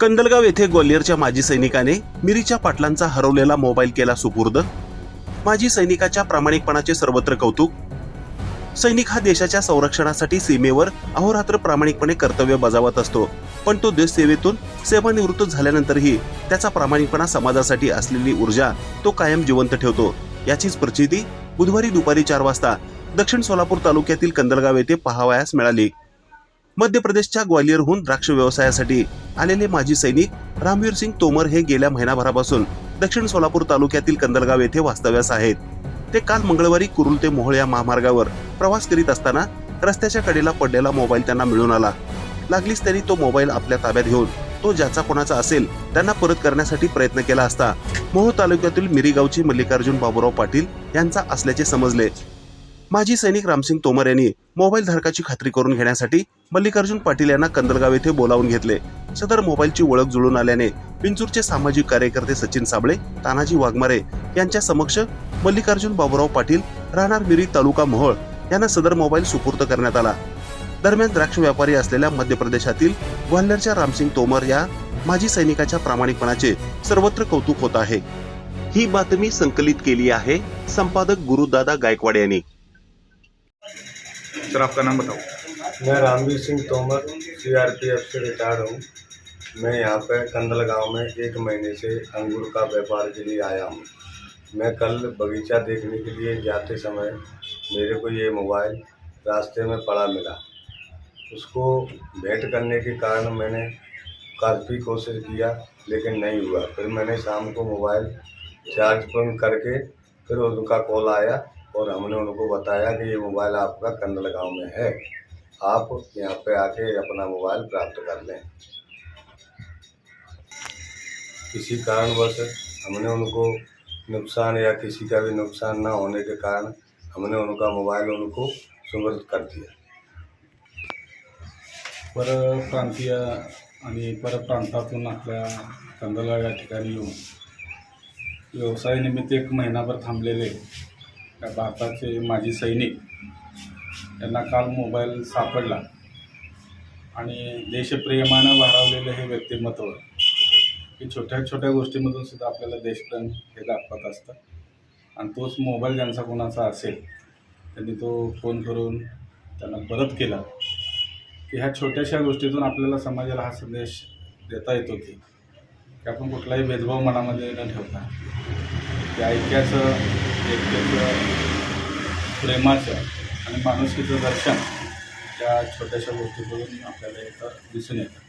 कंदलगाव येथे ग्वाल्हेरच्या माजी सैनिकाने मिरीच्या पाटलांचा हरवलेला मोबाईल केला सुपूर्द. माजी सैनिकाच्या प्रामाणिकपणाचे सर्वत्र कौतुक. सैनिक हा देशाच्या संरक्षणासाठी सीमेवर अहोरात्र प्रामाणिकपणे कर्तव्य बजावत असतो पण तो देश सेवेतून सेवानिवृत्त झाल्यानंतरही त्याचा प्रामाणिकपणा समाजासाठी असलेली ऊर्जा तो कायम जिवंत ठेवतो. याचीच प्रचिती बुधवारी दुपारी चार वाजता दक्षिण सोलापूर तालुक्यातील कंदलगाव येथे पहावयास मिळाली. मध्य प्रदेशच्या ग्वालियरहून द्राक्ष व्यवसायासाठी आलेले माजी सैनिक रामवीर सिंग तोमर हे गेल्या महिनाभरापासून दक्षिण सोलापूर तालुक्यातील कंदलगाव येथे वास्तव्यास आहेत. ते काल मंगळवारी कुरुल ते मोहोळ या महामार्गावर प्रवास करीत असताना रस्त्याच्या कडेला पडलेला मोबाईल त्यांना मिळून आला. लागलीच त्यांनी तो मोबाईल आपल्या ताब्यात घेऊन तो ज्याचा कोणाचा असेल त्यांना परत करण्यासाठी प्रयत्न केला असता मोहोळ तालुक्यातील मिरीगावची मल्लिकार्जुन बाबूराव पाटील यांचा असल्याचे समजले. माजी सैनिक रामसिंग तोमर यांनी मोबाईल धारकाची खात्री करून घेण्यासाठी मल्लिकार्जुन पाटील यांना कंदलगाव येथे बोलावून घेतले. सदर मोबाईलची ओळख जुळून आल्याने पिंचूरचे सामाजिक कार्यकर्ते सचिन साबळे तानाजी वाघमारे यांच्या समक्ष मल्लिकार्जुन बाबूराव पाटील राहणार मिरी तालुका मोहोळ यांना सदर मोबाईल सुपूर्द करण्यात आला. दरम्यान द्राक्ष व्यापारी असलेल्या मध्य प्रदेशातील ग्वाल्हेरच्या रामसिंग तोमर या माजी सैनिकाच्या प्रामाणिकपणाचे सर्वत्र कौतुक होत आहे. ही बातमी संकलित केली आहे संपादक गुरुदादा गायकवाड यांनी. सर आपका नाम बताओ. मैं रामवीर सिंह तोमर सीआरपीएफ से रिटायर्ड हूँ। मैं यहाँ पे कंदल गाँव में एक महीने से अंगूर का व्यापार के लिए आया हूँ। मैं कल बगीचा देखने के लिए जाते समय मेरे को ये मोबाइल रास्ते में पड़ा मिला। उसको भेंट करने के कारण मैंने काफ़ी कोशिश किया, लेकिन नहीं हुआ। फिर मैंने शाम को मोबाइल चार्ज पर करके फिर उनका कॉल आया और हमने उनको बताया कि ये मोबाइल आपका कंदल गाँव में है। आप यहाँ पे आके अपना मोबाइल प्राप्त कर लें। किसी कारणवश हमने उनको नुकसान या किसी का भी नुकसान ना होने के कारण हमने उनका मोबाइल उनको सुमृत कर दिया। परप्रांतीय आणि परप्रांतातून आपल्या कंदला या ठिकाणी येऊन व्यवसायानिमित्त एक महिनाभर थांबलेले त्या भारताचे माजी सैनिक यांना काल मोबाईल सापडला आणि देशप्रेमानं भारावलेलं हे व्यक्तिमत्व की छोट्या छोट्या गोष्टीमधून सुद्धा आपल्याला देशप्रेम हे दाखवत असतं. आणि तोच मोबाईल ज्यांचा कोणाचा असेल त्यांनी तो फोन करून त्यांना परत केला की ह्या छोट्याशा गोष्टीतून आपल्याला समाजाला हा संदेश देता येतो की की आपण कुठलाही भेदभाव मनामध्ये न ठेवता त्या ऐक्याचं एकतेचं प्रेमाचं आणि माणुसकीचं दर्शन त्या छोट्याशा गोष्टीतून आपल्याला इथं दिसून येतं.